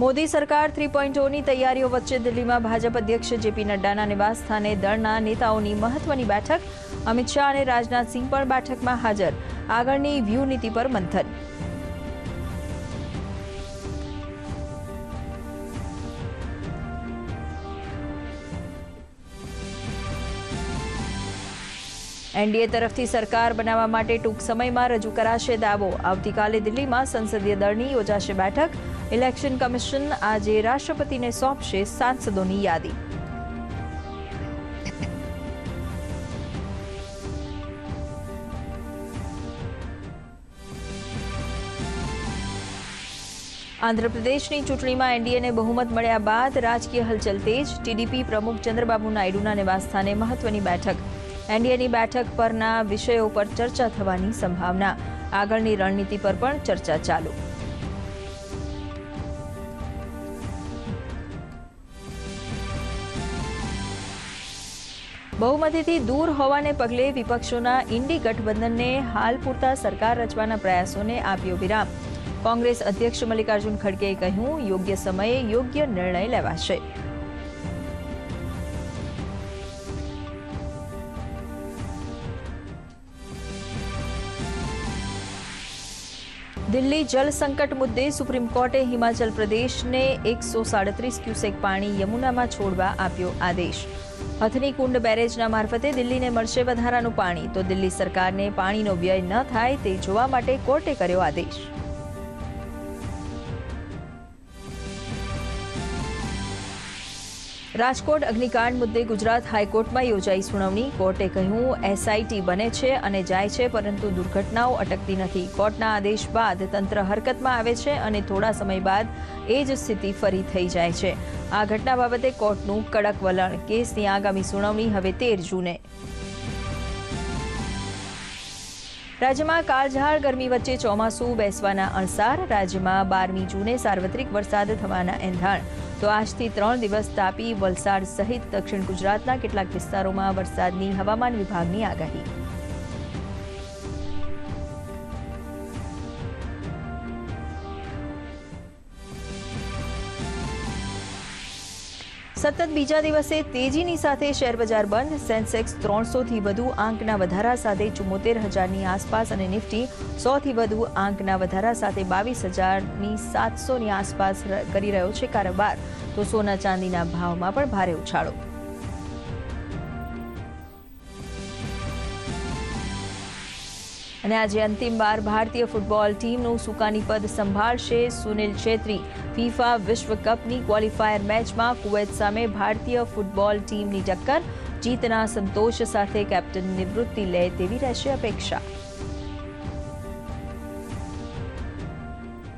મોદી સરકાર થ્રી પોઈન્ટોની તૈયારીઓ વચ્ચે દિલ્હીમાં ભાજપ અધ્યક્ષ જેપી નડ્ડાના નિવાસસ્થાને દળના નેતાઓની મહત્વની બેઠક, અમિત શાહ અને રાજનાથસિંહ પણ બેઠકમાં હાજર. આગળની વ્યૂહનીતિ પર મંથન. એનડીએ તરફથી સરકાર બનાવવા માટે ટૂંક સમયમાં રજૂ કરાશે દાવો. આવતીકાલે દિલ્હીમાં સંસદીય દળની યોજાશે બેઠક. ઇલેક્શન કમિશન આજે રાષ્ટ્રપતિને સોંપશે સાંસદોની યાદી. આંધ્રપ્રદેશની ચૂંટણીમાં એનડીએને બહુમત મળ્યા બાદ રાજકીય હલચલ તેજ. ટીડીપી પ્રમુખ ચંદ્રબાબુ નાયડુના નિવાસસ્થાને મહત્વની બેઠક. એનડીએની બેઠક પરના વિષયો પર ચર્ચા થવાની સંભાવના. આગળની રણનીતિ પર પણ ચર્ચા ચાલુ. બહુમતીથી દૂર હોવાને પગલે વિપક્ષોના ઇન્ડી ગઠબંધનને હાલ પૂરતા સરકાર રચવાના પ્રયાસોને આપ્યો વિરામ. કોંગ્રેસ અધ્યક્ષ મલ્લિકાર્જુન ખડગેએ કહ્યું, યોગ્ય સમયે યોગ્ય નિર્ણય લેવાશે. દિલ્હી જળ સંકટ મુદ્દે સુપ્રીમ કોર્ટે હિમાચલ પ્રદેશને એકસો સાડત્રીસ ક્યુસેક પાણી યમુનામાં છોડવા આપ્યો આદેશ. હથની કુંડ બેરેજના મારફતે દિલ્હીને મળશે વધારાનું પાણી. તો દિલ્હી સરકારને પાણીનો વ્યય ન થાય તે જોવા માટે કોર્ટે કર્યો આદેશ. રાજકોટ અગ્નિકાંડ મુદ્દે ગુજરાત હાઈકોર્ટમાં યોજાઈ સુનાવણી. કોર્ટે કહ્યું એસઆઈટી બને છે અને જાય છે, પરંતુ દુર્ઘટનાઓ અટકતી નથી. કોર્ટના આદેશ બાદ તંત્ર હરકતમાં આવે છે અને થોડા સમય બાદ એ જ સ્થિતિ ફરી થઈ જાય છે. આ ઘટના બાબતે કોર્ટનું કડક વલણ. કેસની આગામી સુનાવણી હવે તેર જૂને. રાજ્યમાં કાળઝાળ ગરમી વચ્ચે ચોમાસું બેસવાના અણસાર, રાજ્યમાં બારમી જૂને સાર્વત્રિક વરસાદ થવાના એંધાણ. તો આજથી ત્રણ દિવસ તાપી વલસાડ સહિત દક્ષિણ ગુજરાતના કેટલાક વિસ્તારોમાં વરસાદની હવામાન વિભાગની આગાહી. સતત બીજા દિવસે તેજીની સાથે શેરબજાર બંધ, સેન્સેક્સ ત્રણસોથી વધુ આંકના વધારા સાથે ચુમ્મોતેર હજારની આસપાસ અને નિફ્ટી સોથી વધુ આંકના વધારા સાથે બાવીસ હજારની સાતસોની આસપાસ કરી રહ્યો છે કારોબાર. તો સોના ચાંદીના ભાવમાં પણ ભારે ઉછાળો. અને આજે અંતિમ વાર ભારતીય ફૂટબોલ ટીમનું સુકાની પદ સંભાળશે સુનિલ છેત્રી ફીફા વિશ્વ કપની ક્વોલિફાયર મેચમાં કુવૈત સામે ભારતીય ફૂટબોલ ટીમની ટક્કર જીતના સંતોષ સાથે કેપ્ટન નિવૃત્તિ લે તેવી રહેશે અપેક્ષા